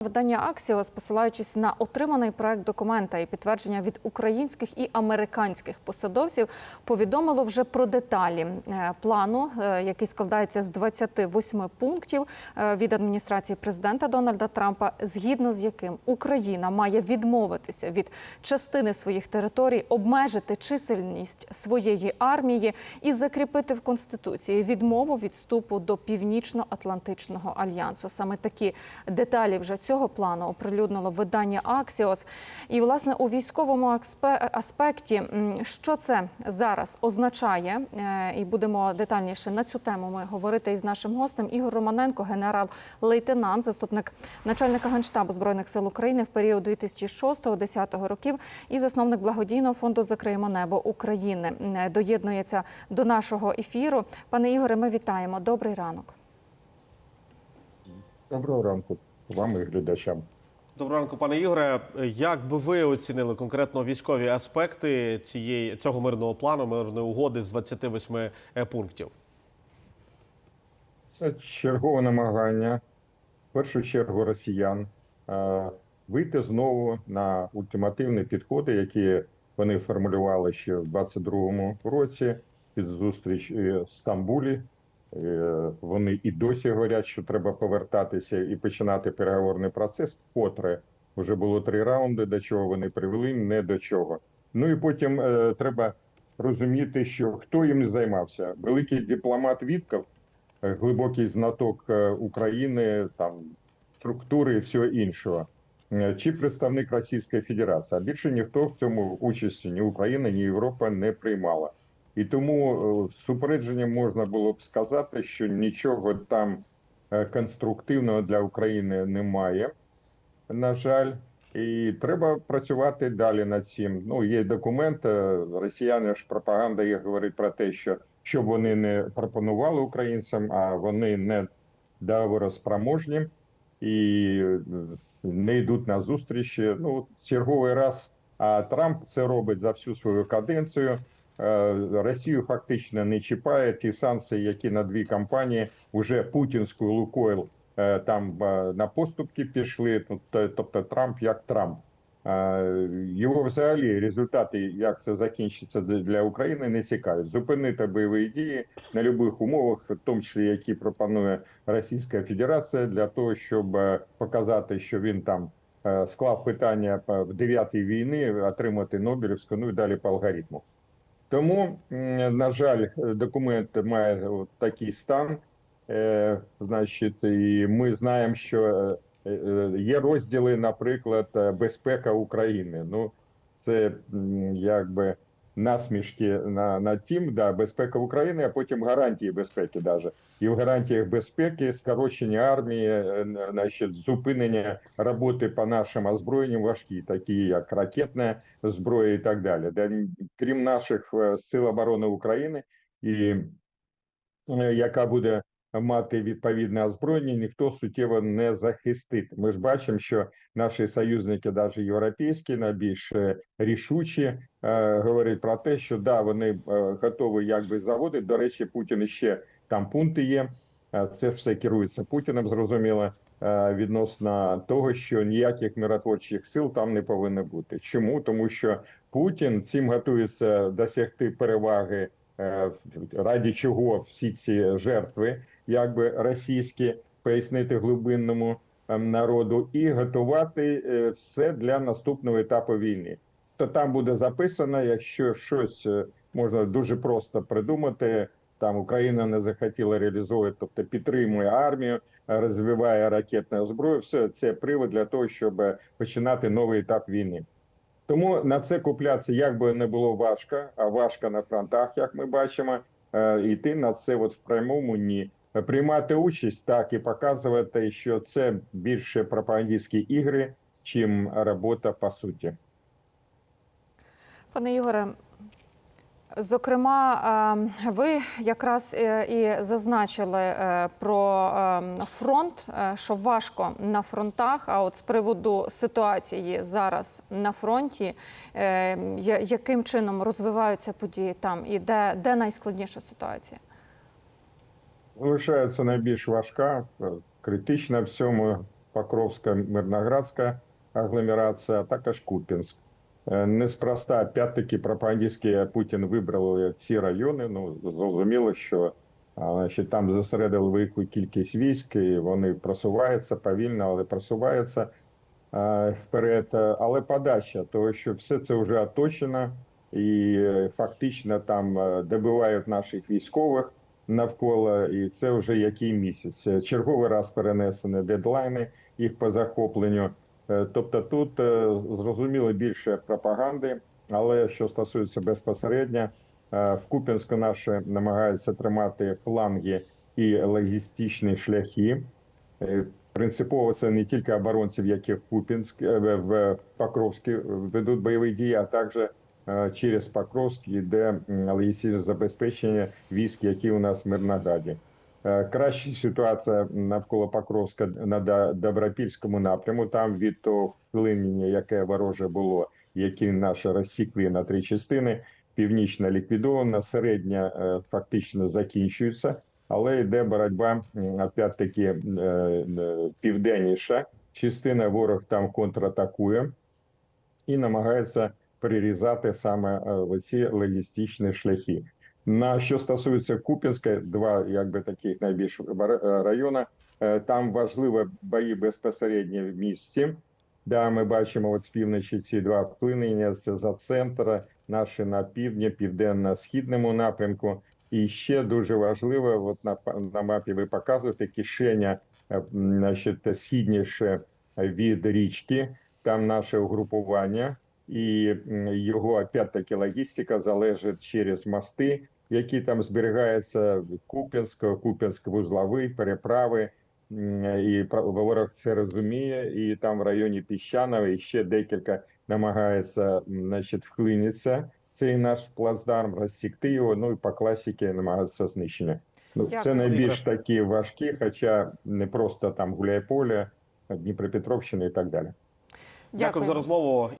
Видання Аксіос, посилаючись на отриманий проект документа і підтвердження від українських і американських посадовців, повідомило вже про деталі е, плану, е, який складається з 28 пунктів е, від адміністрації президента Дональда Трампа, згідно з яким Україна має відмовитися від частини своїх територій, обмежити чисельність своєї армії і закріпити в конституції відмову від вступу до Північно-Атлантичного альянсу. Саме такі деталі вже цього плану оприлюднило видання Аксіос. І власне у військовому аспе- аспекті, що це зараз означає, Е, і будемо детальніше на цю тему ми говорити із нашим гостем Ігор Романенко, генерал-лейтенант, заступник начальника генштабу збройних сил України в період 2006-2010 років і засновник благодійного фонду Закриємо небо України. Е, Доєднується до нашого ефіру. Пане Ігоре, ми вітаємо. Добрий ранок. Доброго ранку вам і глядачам. Доброго ранку, пане Ігоре. Як би ви оцінили конкретно військові аспекти цієї цього мирного плану, мирної угоди з 28 пунктів? Це чергове намагання, в першу чергу росіян, е, вийти знову на ультимативні підходи, які вони формулювали ще в 22-му році під зустріч е, в Стамбулі. Е, Вони і досі говорять, що треба повертатися і починати переговорний процес. Котре вже було три раунди, до чого вони привели, не до чого. Ну і потім е, треба розуміти, що хто їм займався. Великий дипломат Вітков, е, глибокий знаток е, України, там структури і всього іншого. Чи представник Російської Федерації, а більше ніхто в цьому участі ні Україна, ні Європа не приймала. І тому е, з упередженням можна було б сказати, що нічого там е, конструктивного для України немає, на жаль. І треба працювати далі над цим. Ну, є документ, е, росіяни ж пропаганда їх говорить про те, що щоб вони не пропонували українцям, а вони не договороспроможні і е, не йдуть на зустрічі. Ну, черговий раз. А Трамп це робить за всю свою каденцію. Е, Росію фактично не чіпає ті санкції, які на дві компанії вже путінську Лукойл е, там е, на поступки пішли. Тобто, тобто Трамп як Трамп. Його взагалі результати, як це закінчиться для- України, не цікавить. Зупинити бойові дії на будь-яких умовах, в тому числі які пропонує Російська Федерація, для того, щоб показати, що він там склав питання в дев'ятій війни, отримати Нобелівську, ну і далі по алгоритму. Тому, на жаль, документ має от такий стан. Е, значить, і ми знаємо, що е, е, є розділи, наприклад, безпека України. Ну, це якби насмішки на, на тім, да, безпека України, а потім гарантії безпеки. Даже. І в гарантіях безпеки скорочення армії, е, значить, зупинення роботи по нашим озброєнням важкі, такі як ракетна зброя і так далі. Де, крім наших е, сил оборони України, і е, яка буде мати відповідне озброєння, ніхто суттєво не захистить. Ми ж бачимо, що наші союзники, навіть європейські, найбільш рішучі, е, говорять про те, що да, вони е, готові якби заводити. До речі, Путін ще там пункти є. Е, Це все керується Путіним, зрозуміло, відносно того, що ніяких миротворчих сил там не повинно бути. Чому? Тому що Путін цим готується досягти переваги, раді чого всі ці жертви, якби російські, пояснити глибинному ем, народу, і готувати все для наступного етапу війни. То там буде записано, якщо щось е, можна дуже просто придумати. Там Україна не захотіла реалізовувати, тобто підтримує армію, розвиває ракетну зброю. Все це привод для того, щоб починати новий етап війни. Тому на це куплятися, як би не було важко, а важко на фронтах, як ми бачимо, е, йти на це от в прямому ні. Приймати участь так і показувати, що це більше пропагандистські ігри, чим робота по суті. Пане Ігоре, зокрема, е, ви якраз е, і зазначили е, про фронт, що важко на фронтах. А от з приводу ситуації зараз на фронті, яким чином розвиваються події там і де, де найскладніша ситуація? Залишається найбільш важка, критична в цьому Покровська, Мирноградська агломерація, а також Куп'янськ. Е, Неспроста, опять-таки, пропагандистськи Путін вибрав ці райони. Ну, зрозуміло, що значить, там зосередили велику кількість військ, і вони просуваються повільно, але просуваються вперед. Але подача, того, що все це вже оточено, і е, фактично там е, добивають наших військових навколо, і це вже який місяць. Черговий раз перенесені дедлайни їх по захопленню. Е, Тобто тут е, зрозуміло більше пропаганди, але що стосується безпосередньо, е, в Куп'янську наші намагаються тримати фланги і логістичні шляхи. Принципово це не тільки оборонців, які в Куп'янськ е, в- Покровській ведуть бойові дії, а також через Покровськ йде логістичне забезпечення військ, які у нас в Мирнограді. Е, Краща ситуація навколо Покровська на Добропільському напряму. Там від того вклинення, яке вороже було, які наші розсікли на три частини, північна ліквідована, середня е, фактично закінчується, але йде боротьба м, опять-таки е, південніша. Частина ворог там контратакує і намагається перерізати саме е, ці логістичні шляхи. На що стосується Куп'янська, два якби таких найбільш е, райони. Е, Там важливі бої безпосередньо в місті. Да, ми бачимо от з півночі ці два вплинення це за центр, наші на півдні, південно-східному напрямку. І ще дуже важливо, от на, на мапі ви показуєте кишеня, е, значить, східніше від річки, там наше угрупування, і його опять-таки логістика залежить через мости, які там зберігаються Куп'янськ, Куп'янськ вузловий, переправи. І ворог це розуміє, і там в районі Піщаного і ще декілька намагається значить, вклинитися. Цей наш плацдарм розсікти його. Ну і по класіки намагаються знищення. Ну, це найбільш такі важкі, хоча не просто там Гуляйполе, Дніпропетровщина і так далі. Дякую за розмову.